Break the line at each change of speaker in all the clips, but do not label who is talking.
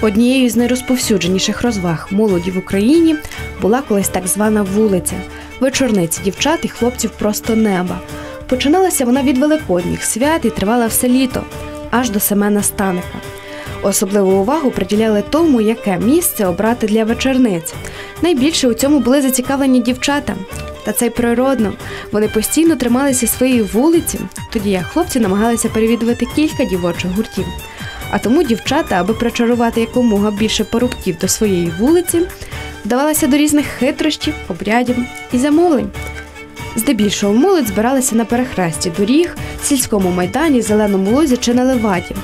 Однією з найрозповсюдженіших розваг молоді в Україні була колись так звана вулиця, вечорниці дівчат і хлопців просто неба. Починалася вона від великодніх свят і тривала все літо, аж до Семена Станика. Особливу увагу приділяли тому, яке місце обрати для вечорниць. Найбільше у цьому були зацікавлені дівчата. Та це й природно. Вони постійно трималися своєї вулиці, тоді як хлопці намагалися перевідувати кілька дівочих гуртів. А тому дівчата, аби причарувати якомога більше порубків до своєї вулиці, вдавалися до різних хитрощів, обрядів і замовлень. Здебільшого молодь збиралася на перехресті доріг, сільському майдані, зеленому лозі чи на леваді.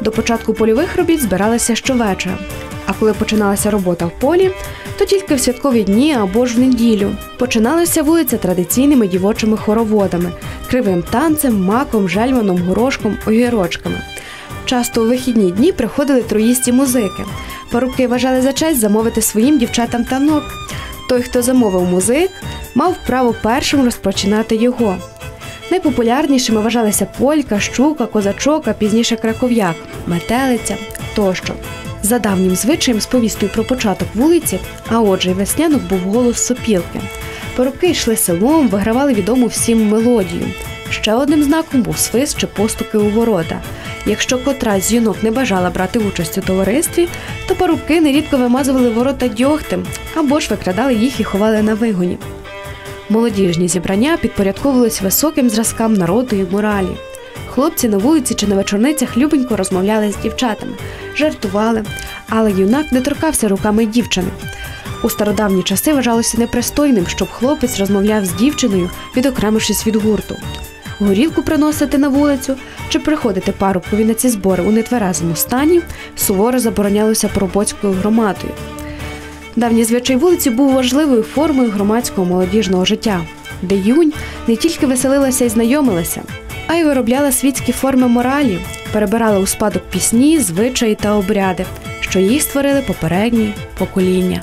До початку польових робіт збиралися щовечора. А коли починалася робота в полі, то тільки в святкові дні або ж в неділю. Починалася вулиця традиційними дівочими хороводами, кривим танцем, маком, жельманом, горошком, огірочками. Часто у вихідні дні приходили троїсті музики. Парубки вважали за честь замовити своїм дівчатам танок. Той, хто замовив музик, мав право першим розпочинати його. Найпопулярнішими вважалися полька, щука, козачок, а пізніше краков'як, метелиця тощо. За давнім звичаєм з повістою про початок вулиці, а отже, й веснянок був голос сопілки. Парубки йшли селом, вигравали відому всім мелодію. Ще одним знаком був свист чи постуки у ворота. Якщо котра з жінок не бажала брати участь у товаристві, то парубки нерідко вимазували ворота дьогтем або ж викрадали їх і ховали на вигоні. Молодіжні зібрання підпорядковувались високим зразкам народу і моралі. Хлопці на вулиці чи на вечорницях любенько розмовляли з дівчатами, жартували, але юнак не торкався руками дівчини. У стародавні часи вважалося непристойним, щоб хлопець розмовляв з дівчиною, відокремившись від гурту. Горілку приносити на вулицю чи приходити парубкові на ці збори у нетверезому стані суворо заборонялося поробоцькою громадою. Давній звичай вулиці був важливою формою громадського молодіжного життя, де юнь не тільки веселилася і знайомилася, а й виробляла світські форми моралі, перебирала у спадок пісні, звичаї та обряди, що їх створили попередні покоління.